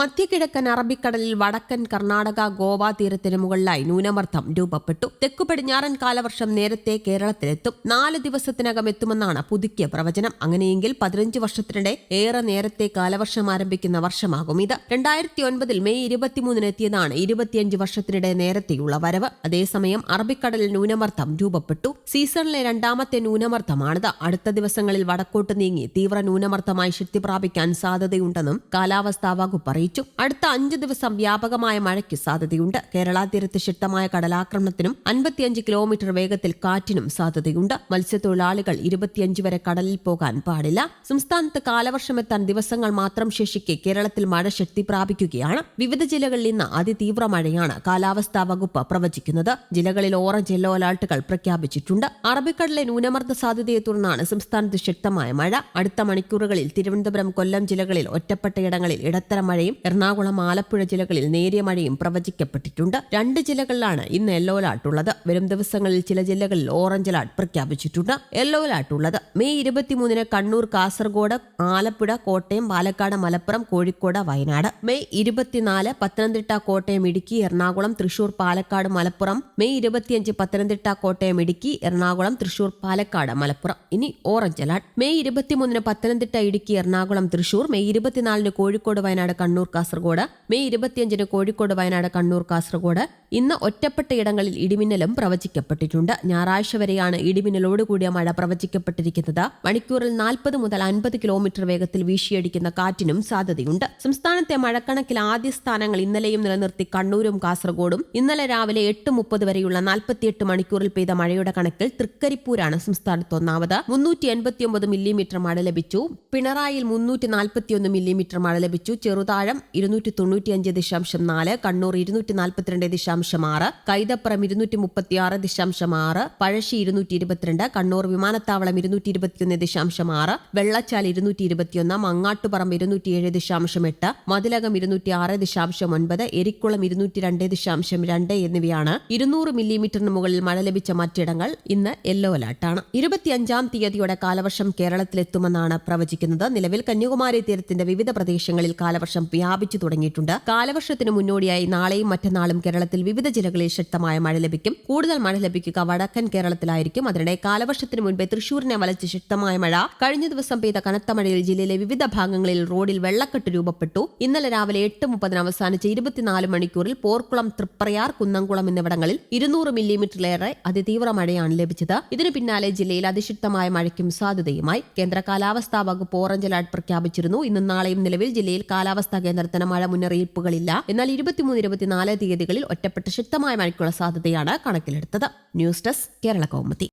മധ്യകിഴക്കൻ അറബിക്കടലിൽ വടക്കൻ കർണാടക ഗോവ തീരത്തിന് മുകളിലായി ന്യൂനമർദ്ദം രൂപപ്പെട്ടു. തെക്കു പടിഞ്ഞാറൻ കാലവർഷം നേരത്തെ കേരളത്തിലെത്തും. നാല് ദിവസത്തിനകം എത്തുമെന്നാണ് പുതുക്കിയ പ്രവചനം. അങ്ങനെയെങ്കിൽ പതിനഞ്ച് വർഷത്തിനിടെ ഏറെ നേരത്തെ കാലവർഷം ആരംഭിക്കുന്ന വർഷമാകും ഇത്. രണ്ടായിരത്തി ഒൻപതിൽ മെയ് ഇരുപത്തിമൂന്നിന് എത്തിയതാണ് ഇരുപത്തിയഞ്ച് വർഷത്തിനിടെ നേരത്തെയുള്ള വരവ്. അതേസമയം അറബിക്കടലിൽ ന്യൂനമർദ്ദം രൂപപ്പെട്ടു. സീസണിലെ രണ്ടാമത്തെ ന്യൂനമർദ്ദമാണിത്. അടുത്ത ദിവസങ്ങളിൽ വടക്കോട്ട് നീങ്ങി തീവ്ര ന്യൂനമർദ്ദമായി ശക്തി പ്രാപിക്കാൻ സാധ്യതയുണ്ടെന്നും കാലാവസ്ഥാ വകുപ്പ് അറിയിച്ചു. അടുത്ത അഞ്ച് ദിവസം വ്യാപകമായ മഴയ്ക്ക് സാധ്യതയുണ്ട്. കേരള തീരത്ത് ശക്തമായ കടലാക്രമണത്തിനും അൻപത്തിയഞ്ച് കിലോമീറ്റർ വേഗത്തിൽ കാറ്റിനും സാധ്യതയുണ്ട്. മത്സ്യത്തൊഴിലാളികൾ ഇരുപത്തിയഞ്ച് വരെ കടലിൽ പോകാൻ പാടില്ല. സംസ്ഥാനത്ത് കാലവർഷമെത്താൻ ദിവസങ്ങൾ മാത്രം ശേഷിക്കെ കേരളത്തിൽ മഴ ശക്തി പ്രാപിക്കുകയാണ്. വിവിധ ജില്ലകളിൽ ഇന്ന് അതിതീവ്ര മഴയാണ് കാലാവസ്ഥാ വകുപ്പ് പ്രവചിക്കുന്നത്. ജില്ലകളിൽ ഓറഞ്ച് യെല്ലോ അലർട്ടുകൾ പ്രഖ്യാപിച്ചിട്ടുണ്ട്. അറബിക്കടലിലെ ന്യൂനമർദ്ദ സാധ്യതയെ തുടർന്നാണ് സംസ്ഥാനത്ത് ശക്തമായ മഴ. അടുത്ത മണിക്കൂറുകളിൽ തിരുവനന്തപുരം കൊല്ലം ജില്ലകളിൽ ഒറ്റപ്പെട്ടയിടങ്ങളിൽ ഇടത്തരം മഴയും എറണാകുളം ആലപ്പുഴ ജില്ലകളിൽ നേരിയ മഴയും പ്രവചിക്കപ്പെട്ടിട്ടുണ്ട്. രണ്ട് ജില്ലകളിലാണ് ഇന്ന് യെല്ലോ അലർട്ട് ഉള്ളത്. വരും ദിവസങ്ങളിൽ ചില ജില്ലകളിൽ ഓറഞ്ച് അലർട്ട് പ്രഖ്യാപിച്ചിട്ടുണ്ട്. യെല്ലോ അലർട്ട് ഉള്ളത്. മെയ് ഇരുപത്തിമൂന്നിന് കണ്ണൂർ കാസർഗോഡ് ആലപ്പുഴ കോട്ടയം പാലക്കാട് മലപ്പുറം കോഴിക്കോട് വയനാട്. മെയ് ഇരുപത്തിനാല് പത്തനംതിട്ട കോട്ടയം ഇടുക്കി എറണാകുളം തൃശൂർ പാലക്കാട് മലപ്പുറം. മെയ് ഇരുപത്തിയഞ്ച് പത്തനംതിട്ട കോട്ടയം ഇടുക്കി എറണാകുളം തൃശൂർ പാലക്കാട് മലപ്പുറം. ഇനി ഓറഞ്ച് അലർട്ട്. മെയ് ഇരുപത്തിമൂന്നിന് പത്തനംതിട്ട ഇടുക്കി എറണാകുളം തൃശൂർ. മെയ് ഇരുപത്തിനാലിന് കോഴിക്കോട് വയനാട് കണ്ണൂർ കാസർഗോഡ് മെയ് ഇരുപത്തിയഞ്ചിന് കോഴിക്കോട് വയനാട് കണ്ണൂർ കാസർഗോഡ്. ഇന്ന് ഒറ്റപ്പെട്ട ഇടങ്ങളിൽ ഇടിമിന്നലും പ്രവചിക്കപ്പെട്ടിട്ടുണ്ട്. ഞായറാഴ്ച വരെയാണ് ഇടിമിന്നലോടുകൂടിയ മഴ പ്രവചിക്കപ്പെട്ടിരിക്കുന്നത്. മണിക്കൂറിൽ നാൽപ്പത് മുതൽ അൻപത് കിലോമീറ്റർ വേഗത്തിൽ വീശിയടിക്കുന്ന കാറ്റിനും സാധ്യതയുണ്ട്. സംസ്ഥാനത്തെ മഴക്കണക്കിൽ ആദ്യ സ്ഥാനങ്ങൾ ഇന്നലെയും നിലനിർത്തി കണ്ണൂരും കാസർഗോഡും. ഇന്നലെ രാവിലെ എട്ട് മുപ്പത് വരെയുള്ള നാൽപ്പത്തിയെട്ട് മണിക്കൂറിൽ പെയ്ത മഴയുടെ കണക്കിൽ തൃക്കരിപ്പൂരാണ് സംസ്ഥാനത്ത് ഒന്നാമത് മുന്നൂറ്റി എൺപത്തിയൊമ്പത് മില്ലിമീറ്റർ മഴ ലഭിച്ചു. പിണറായിൽ മുന്നൂറ്റി നാൽപ്പത്തിയൊന്ന് മില്ലിമീറ്റർ മഴ ലഭിച്ചു. ചെറുതാഴം ഇരുന്നൂറ്റി തൊണ്ണൂറ്റിയഞ്ച് ദശാംശം നാല് കണ്ണൂർ ഇരുന്നൂറ്റി നാൽപ്പത്തിരണ്ട് ദശാംശം ആറ് കൈതപ്പുറം ഇരുന്നൂറ്റി മുപ്പത്തിയാറ് ദശാംശം ആറ് പഴശ്ശി ഇരുന്നൂറ്റി ഇരുപത്തിരണ്ട് കണ്ണൂർ വിമാനത്താവളം ഇരുന്നൂറ്റി ഇരുപത്തിയൊന്ന് ദശാംശം ആറ് വെള്ളച്ചാൽ ഇരുന്നൂറ്റി ഇരുപത്തിയൊന്ന് മങ്ങാട്ടുപറമ്പ് ഇരുന്നൂറ്റിയേഴ് ദശാംശം എട്ട് മതിലകം ഇരുന്നൂറ്റി ആറ് ദശാംശം ഒൻപത് എരിക്കുളം ഇരുന്നൂറ്റി രണ്ട് ദശാംശം രണ്ട് എന്നിവയാണ് ഇരുന്നൂറ് മില്ലിമീറ്ററിന് മുകളിൽ മഴ ലഭിച്ച മറ്റിടങ്ങൾ ഇന്ന് യെല്ലോ അലർട്ടാണ്. ഇരുപത്തിയഞ്ചാം തീയതിയോടെ കാലവർഷം കേരളത്തിലെത്തുമെന്നാണ് പ്രവചിക്കുന്നത്. നിലവിൽ കന്യാകുമാരി തീരത്തിന്റെ വിവിധ പ്രദേശങ്ങളിൽ കാലവർഷം വ്യാപിച്ചു തുടങ്ങിയിട്ടുണ്ട്. കാലവർഷത്തിന് മുന്നോടിയായി നാളെയും മറ്റന്നാളും കേരളത്തിൽ വിവിധ ജില്ലകളിൽ ശക്തമായ മഴ ലഭിക്കും. കൂടുതൽ മഴ ലഭിക്കുക വടക്കൻ കേരളത്തിലായിരിക്കും. അതിനിടെ കാലവർഷത്തിന് മുൻപേ തൃശൂരിനെ വലച്ച് ശക്തമായ മഴ. കഴിഞ്ഞ ദിവസം പെയ്ത കനത്ത മഴയിൽ ജില്ലയിലെ വിവിധ ഭാഗങ്ങളിൽ റോഡിൽ വെള്ളക്കെട്ട് രൂപപ്പെട്ടു. ഇന്നലെ രാവിലെ എട്ട് മുപ്പതിന് അവസാനിച്ച ഇരുപത്തിനാല് മണിക്കൂറിൽ പോർക്കുളം തൃപ്രയാർ കുന്നംകുളം എന്നിവിടങ്ങളിൽ ഇരുന്നൂറ് മില്ലിമീറ്ററിലേറെ അതിതീവ്ര മഴയാണ് ലഭിച്ചത്. ഇതിനു പിന്നാലെ ജില്ലയിൽ അതിശക്തമായ മഴയ്ക്കും സാധ്യതയുമായി. കേന്ദ്ര കാലാവസ്ഥാ വകുപ്പ് ഓറഞ്ച് അലർട്ട് പ്രഖ്യാപിച്ചിരുന്നു. ഇന്നും നാളെയും നിലവിൽ ജില്ലയിൽ കാലാവസ്ഥാ കേന്ദ്രത്തിന് മഴ മുന്നറിയിപ്പുകളില്ല. എന്നാൽ ഇരുപത്തിമൂന്ന് ഇരുപത്തിനാല് തീയതികളിൽ ഒറ്റപ്പെട്ട ശക്തമായ മഴയ്ക്കുള്ള സാധ്യതയാണ് കണക്കിലെടുത്തത്. News desk Kerala Kaumudi.